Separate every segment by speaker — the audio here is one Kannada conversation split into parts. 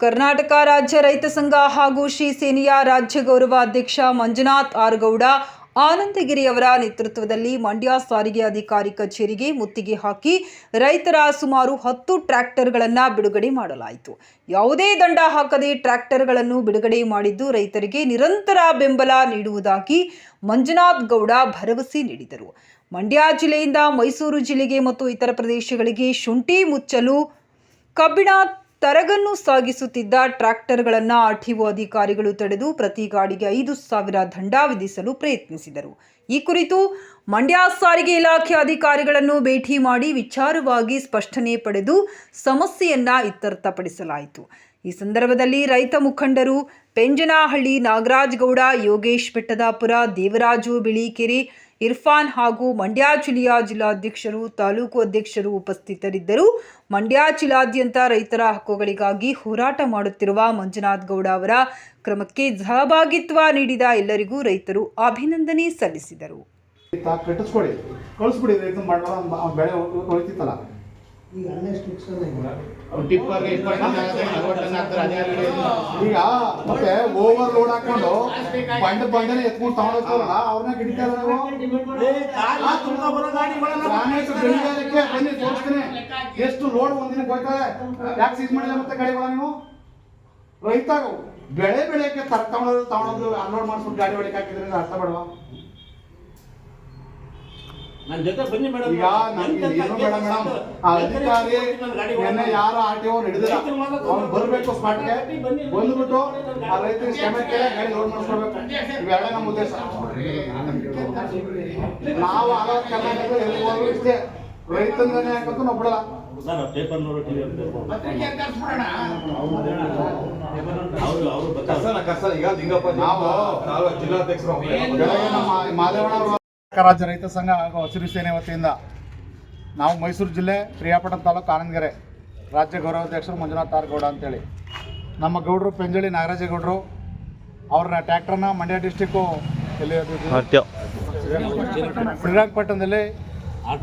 Speaker 1: ಕರ್ನಾಟಕ ರಾಜ್ಯ ರೈತ ಸಂಘ ಹಾಗೂ ಶ್ರೀ ಸೇನೆಯ ರಾಜ್ಯ ಗೌರವ ಅಧ್ಯಕ್ಷ ಮಂಜುನಾಥ್ ಆರ್ಗೌಡ ಆನಂದಗಿರಿ ಅವರ ನೇತೃತ್ವದಲ್ಲಿ ಮಂಡ್ಯ ಸಾರಿಗೆ ಅಧಿಕಾರಿ ಕಚೇರಿಗೆ ಮುತ್ತಿಗೆ ಹಾಕಿ ರೈತರ ಸುಮಾರು ಹತ್ತು ಟ್ರ್ಯಾಕ್ಟರ್ಗಳನ್ನು ಬಿಡುಗಡೆ ಮಾಡಲಾಯಿತು. ಯಾವುದೇ ದಂಡ ಹಾಕದೆ ಟ್ರ್ಯಾಕ್ಟರ್ಗಳನ್ನು ಬಿಡುಗಡೆ ಮಾಡಿದ್ದು ರೈತರಿಗೆ ನಿರಂತರ ಬೆಂಬಲ ನೀಡುವುದಾಗಿ ಮಂಜುನಾಥ್ ಗೌಡ ಭರವಸೆ ನೀಡಿದರು. ಮಂಡ್ಯ ಜಿಲ್ಲೆಯಿಂದ ಮೈಸೂರು ಜಿಲ್ಲೆಗೆ ಮತ್ತು ಇತರ ಪ್ರದೇಶಗಳಿಗೆ ಶುಂಠಿ ಮುಚ್ಚಲು ಕಬ್ಬಿಣ ತರಗನ್ನು ಸಾಗಿಸುತ್ತಿದ್ದ ಟ್ರ್ಯಾಕ್ಟರ್ಗಳನ್ನು ಆರ್ಟಿಒ ಅಧಿಕಾರಿಗಳು ತಡೆದು ಪ್ರತಿ ಗಾಡಿಗೆ ಐದು ಸಾವಿರ ದಂಡ ವಿಧಿಸಲು ಪ್ರಯತ್ನಿಸಿದರು. ಈ ಕುರಿತು ಮಂಡ್ಯ ಸಾರಿಗೆ ಇಲಾಖೆ ಅಧಿಕಾರಿಗಳನ್ನು ಭೇಟಿ ಮಾಡಿ ವಿಚಾರವಾಗಿ ಸ್ಪಷ್ಟನೆ ಪಡೆದು ಸಮಸ್ಯೆಯನ್ನ ಇತ್ಯರ್ಥಪಡಿಸಲಾಯಿತು ಈ ಸಂದರ್ಭದಲ್ಲಿ ರೈತ ಮುಖಂಡರು ಪೆಂಜನಹಳ್ಳಿ ನಾಗರಾಜ್ ಗೌಡ, ಯೋಗೇಶ್ ಬೆಟ್ಟದಾಪುರ, ದೇವರಾಜು, ಬಿಳಿಕೆರೆ ಇರ್ಫಾನ್ ಹಾಗೂ ಮಂಡ್ಯ ಜಿಲ್ಲೆಯ ಜಿಲ್ಲಾಧ್ಯಕ್ಷರು, ತಾಲೂಕು ಅಧ್ಯಕ್ಷರು ಉಪಸ್ಥಿತರಿದ್ದರು. ಮಂಡ್ಯ ಜಿಲ್ಲಾದ್ಯಂತ ರೈತರ ಹಕ್ಕುಗಳಿಗಾಗಿ ಹೋರಾಟ ಮಾಡುತ್ತಿರುವ ಮಂಜುನಾಥ್ ಗೌಡ ಅವರ ಕ್ರಮಕ್ಕೆ ಸಹಭಾಗಿತ್ವ ನೀಡಿದ ಎಲ್ಲರಿಗೂ ರೈತರು ಅಭಿನಂದನೆ ಸಲ್ಲಿಸಿದರು.
Speaker 2: ಈಗ
Speaker 3: ಮತ್ತೆ ಓವರ್ ಲೋಡ್ ಹಾಕೊಂಡು ಬಂಡ ಬಂಡನೆ ಎತ್ಕೊಂಡು ತಗೊಂಡೋಗ್ತಾರಲ್ಲ ಅವ್ರನ್ನ ಗಿಡಿತಾರ ರಾಮೇಶ್ ಬೆಳಿಗಾರಕ್ಕೆ ಬನ್ನಿ ತೋರಿಸ್ತೀನಿ. ಎಷ್ಟು ಲೋಡ್ ಒಂದಿನ ಹೋಗ್ತಾರೆ ಯಾಕೆ ಸೀಸ್ ಮಾಡಿಲ್ಲ ಮತ್ತೆ ಗಾಡಿಗಳ ನೀವು? ರೈತ ಬೆಳೆ ಬೆಳೆಯಕ್ಕೆ ತರ ತಗೊಂಡ್ರು ತಗೊಂಡೋದು ಅನ್ಲೋಡ್ ಮಾಡಿಸ್ಬಿಟ್ಟು ಗಾಡಿ ಹೊಡಿಕೆ ಹಾಕಿದ್ರೆ ಅರ್ಥ ಬೇಡವಾ?
Speaker 4: ನನ್ನ ಜೊತೆ ಬನ್ನಿ ಮೇಡಮ್.
Speaker 3: ಈಗ ನಮ್ಗೆ ಏನು ಬೇಡ ಮೇಡಮ್. ಆ ಅಧಿಕಾರಿ ನಿನ್ನೆ ಯಾರು ಆರ್ ಟಿ ಹಿಡಿದಿಲ್ಲ ಅವ್ನು ಬರ್ಬೇಕು ಸ್ಪಾಟ್ಗೆ. ಬಂದ್ಬಿಟ್ಟು ಆ ರೈತರಿಗೆ ಕ್ಷಮೆ ಗಾಡಿ ಲೋಡ್ ನಮ್ಮ ಉದ್ದೇಶ. ನಾವು ಆಗ ಇಷ್ಟೇ. ರೈತನೇ ಹಾಕಂತೂ ನಾವು ಬಿಡಲ್ಲ.
Speaker 4: ಸರ್ ಪೇಪರ್ ನೋಡು ಟಿವಿ ಅವರು ಅವರು
Speaker 5: ಕಸನ ಕಸ ಈಗ ಲಿಂಗಪ್ಪ
Speaker 3: ನಾವು
Speaker 5: ನಾವು ಜಿಲ್ಲಾಧ್ಯಕ್ಷರು
Speaker 3: ಮಾದೇವಣ್ಣ ರಾಜ್ಯ ರೈತ ಸಂಘ ಹಾಗೂ ಹಸಿರು ಸೇನೆ ವತಿಯಿಂದ ನಾವು ಮೈಸೂರು ಜಿಲ್ಲೆ ಪ್ರಿಯಾಪಟ್ಟಣ ತಾಲೂಕು ಆನಂದಗೆರೆ ರಾಜ್ಯ ಗೌರವಾಧ್ಯಕ್ಷರು ಮಂಜುನಾಥ್ ಆರ್ ಗೌಡ ಅಂತೇಳಿ. ನಮ್ಮ ಗೌಡರು ಪೆಂಜಳಿ ನಾಗರಾಜೇಗೌಡರು ಅವ್ರನ್ನ ಟ್ಯಾಕ್ಟರ್ನ ಮಂಡ್ಯ ಡಿಸ್ಟಿಕ್ಕು ಎಲ್ಲಿ? ಶ್ರೀರಂಗಪಟ್ಟಣದಲ್ಲಿ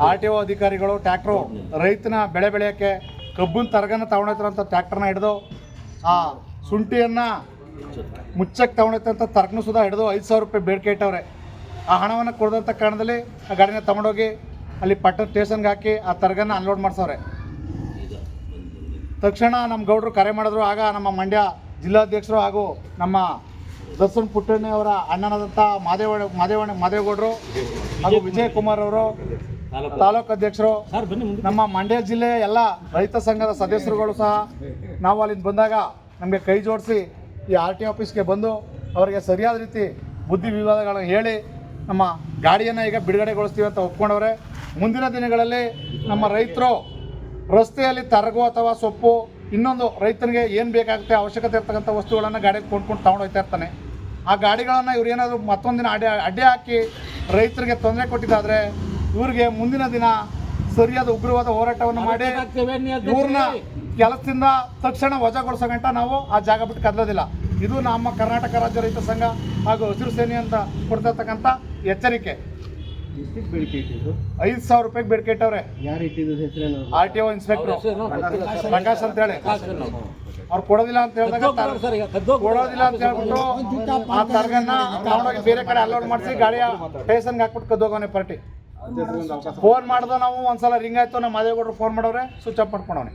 Speaker 3: ಆರ್ ಟಿ ಒ ಅಧಿಕಾರಿಗಳು ಟ್ಯಾಕ್ಟ್ರು ರೈತನ ಬೆಳೆ ಬೆಳೆಯೋಕ್ಕೆ ಕಬ್ಬನ್ ತರಗನ ತಗೊಂಡೋಗ್ತಾರಂತ ಟ್ಯಾಕ್ಟರ್ನ ಹಿಡಿದು ಆ ಶುಂಠಿಯನ್ನು ಮುಚ್ಚಕ್ಕೆ ತಗೊಂಡೋಗ್ತಂತ ತರ್ಕನು ಸುಧಾ ಹಿಡಿದು ಐದು ಸಾವಿರ ರೂಪಾಯಿ ಬೇಡಿಕೆ ಇಟ್ಟವ್ರೆ. ಆ ಹಣವನ್ನು ಕೊಡದಂಥ ಕಾರಣದಲ್ಲಿ ಆ ಗಾಡಿನ ತಗೊಂಡೋಗಿ ಅಲ್ಲಿ ಪಟ್ಟಣ ಸ್ಟೇಷನ್ಗೆ ಹಾಕಿ ಆ ತರ್ಗನ ಅನ್ಲೋಡ್ ಮಾಡಿಸೋರೆ ತಕ್ಷಣ ನಮ್ಮ ಗೌಡರು ಕರೆ ಮಾಡಿದ್ರು ಆಗ ನಮ್ಮ ಮಂಡ್ಯ ಜಿಲ್ಲಾಧ್ಯಕ್ಷರು ಹಾಗೂ ನಮ್ಮ ದರ್ಶನ್ ಪುಟ್ಟಣ್ಣಿ ಅವರ ಅಣ್ಣನಾದಂಥ ಮಾದೇವ ಮಾದೇವಣ್ಣ ಮಾದೇವಗೌಡರು ಹಾಗೂ ವಿಜಯ್ ಕುಮಾರ್ ಅವರು ತಾಲೂಕು ಅಧ್ಯಕ್ಷರು ನಮ್ಮ ಮಂಡ್ಯ ಜಿಲ್ಲೆಯ ಎಲ್ಲ ರೈತ ಸಂಘದ ಸದಸ್ಯರುಗಳು ಸಹ ನಾವು ಅಲ್ಲಿಂದ ಬಂದಾಗ ನಮಗೆ ಕೈ ಜೋಡಿಸಿ ಈ ಆರ್ ಟಿ ಆಫೀಸ್ಗೆ ಬಂದು ಅವರಿಗೆ ಸರಿಯಾದ ರೀತಿ ಬುದ್ಧಿ ವಿವಾದಗಳನ್ನು ಹೇಳಿ ನಮ್ಮ ಗಾಡಿಯನ್ನು ಈಗ ಬಿಡುಗಡೆಗೊಳಿಸ್ತೀವಿ ಅಂತ ಒಪ್ಕೊಂಡವ್ರೆ. ಮುಂದಿನ ದಿನಗಳಲ್ಲಿ ನಮ್ಮ ರೈತರು ರಸ್ತೆಯಲ್ಲಿ ತರಗು ಅಥವಾ ಸೊಪ್ಪು ಇನ್ನೊಂದು ರೈತನಿಗೆ ಏನು ಬೇಕಾಗುತ್ತೆ ಅವಶ್ಯಕತೆ ಇರ್ತಕ್ಕಂಥ ವಸ್ತುಗಳನ್ನು ಗಾಡಿಗೆ ಕೊಂಡ್ಕೊಂಡು ತಗೊಂಡು ಹೋಗ್ತಾ ಇರ್ತಾನೆ. ಆ ಗಾಡಿಗಳನ್ನು ಇವ್ರು ಏನಾದರೂ ಮತ್ತೊಂದಿನ ಅಡ್ಡ ಅಡ್ಡೆ ಹಾಕಿ ರೈತರಿಗೆ ತೊಂದರೆ ಕೊಟ್ಟಿದ್ದಾದರೆ ಇವ್ರಿಗೆ ಮುಂದಿನ ದಿನ ಸರಿಯಾದ ಉಗ್ರವಾದ ಹೋರಾಟವನ್ನು ಮಾಡಿ ಇವ್ರನ್ನ ಕೆಲಸದಿಂದ ತಕ್ಷಣ ವಜಾಗೊಳಿಸೋ ಗಂಟ ನಾವು ಆ ಜಾಗ ಬಿಟ್ಟು ಕದಲೋದಿಲ್ಲ. ಇದು ನಮ್ಮ ಕರ್ನಾಟಕ ರಾಜ್ಯ ರೈತ ಸಂಘ ಹಾಗೂ ಹಸಿರು ಸೇನೆ ಅಂತ ಕೊಡ್ತಿರ್ತಕ್ಕಂಥ ಎಚ್ಚರಿಕೆ. ಐದು ಸಾವಿರ ರೂಪಾಯಿಗೆ ಬೇಡಿಕೆ ಇಟ್ಟವ್ರೆ. R T O inspector. Prakash ಅಂತ ಹೇಳಿ. ಅವ್ರು ಕೊಡೋದಿಲ್ಲ ಅಂತ ಹೇಳಿದಾಗ ಕೊಡೋದಿಲ್ಲ ಅಂತ ಹೇಳ್ಬಿಟ್ಟು ಆ ತರ್ಗನ್ನ ತಗೊಂಡೋಗಿ ಬೇರೆ ಕಡೆ ಅಲೌಡ್ ಮಾಡಿಸಿ ಗಾಡಿಯ ಟೇಷನ್ಗೆ ಹಾಕ್ಬಿಟ್ಟು ಕದ್ದೋಗೋನೆ ಪಾರ್ಟಿ. ಫೋನ್ ಮಾಡ್ದ ನಾವು ಒಂದ್ಸಲ ರಿಂಗ್ ಆಯ್ತು ನಮ್ಮ ಮಾದೇಗೌಡರು ಫೋನ್ ಮಾಡವ್ರೆ ಸ್ವಿಚ್ ಆಫ್ ಮಾಡ್ಕೊಂಡವನೆ.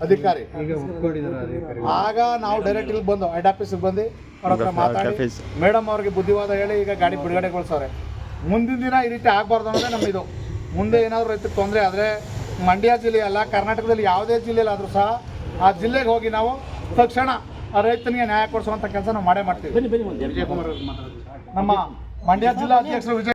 Speaker 3: ಅಧಿಕಾರಿ.
Speaker 2: ಈಗ ಒಪ್ಕೊಂಡಿದ್ದಾರೆ ಅಧಿಕಾರಿ
Speaker 3: ಆಗ ನಾವು ಡೈರೆಕ್ಟ್ ಇಲ್ಲಿ ಬಂದು ಹೆಡ್ ಆಫೀಸಿಗೆ ಬಂದು ಅವ್ರ ಹತ್ರ ಮಾತಾಡಿ ಮೇಡಮ್ ಅವ್ರಿಗೆ ಬುದ್ಧಿವಾದ ಹೇಳಿ ಈಗ ಗಾಡಿ ಬಿಡುಗಡೆಗೊಳಿಸವ್ರೆ ಮುಂದಿನ ದಿನ ಈ ರೀತಿ ಆಗಬಾರ್ದು ಅನ್ನೋದೇ ನಮ್ಮ ಇದು. ಮುಂದೆ ಏನಾದರೂ ರೈತರಿಗೆ ತೊಂದರೆ ಆದ್ರೆ ಮಂಡ್ಯ ಜಿಲ್ಲೆ ಅಲ್ಲ ಕರ್ನಾಟಕದಲ್ಲಿ ಯಾವುದೇ ಜಿಲ್ಲೆಯಲ್ಲಾದರೂ ಸಹ ಆ ಜಿಲ್ಲೆಗೆ ಹೋಗಿ ನಾವು ತಕ್ಷಣ ಆ ರೈತನಿಗೆ ನ್ಯಾಯ ಕೊಡಿಸುವಂಥ ಕೆಲಸ ನಾವು ಮಾಡೇ ಮಾಡ್ತೀವಿ. ನಮ್ಮ ಮಂಡ್ಯ ಜಿಲ್ಲಾ ಅಧ್ಯಕ್ಷರು ವಿಜಯ್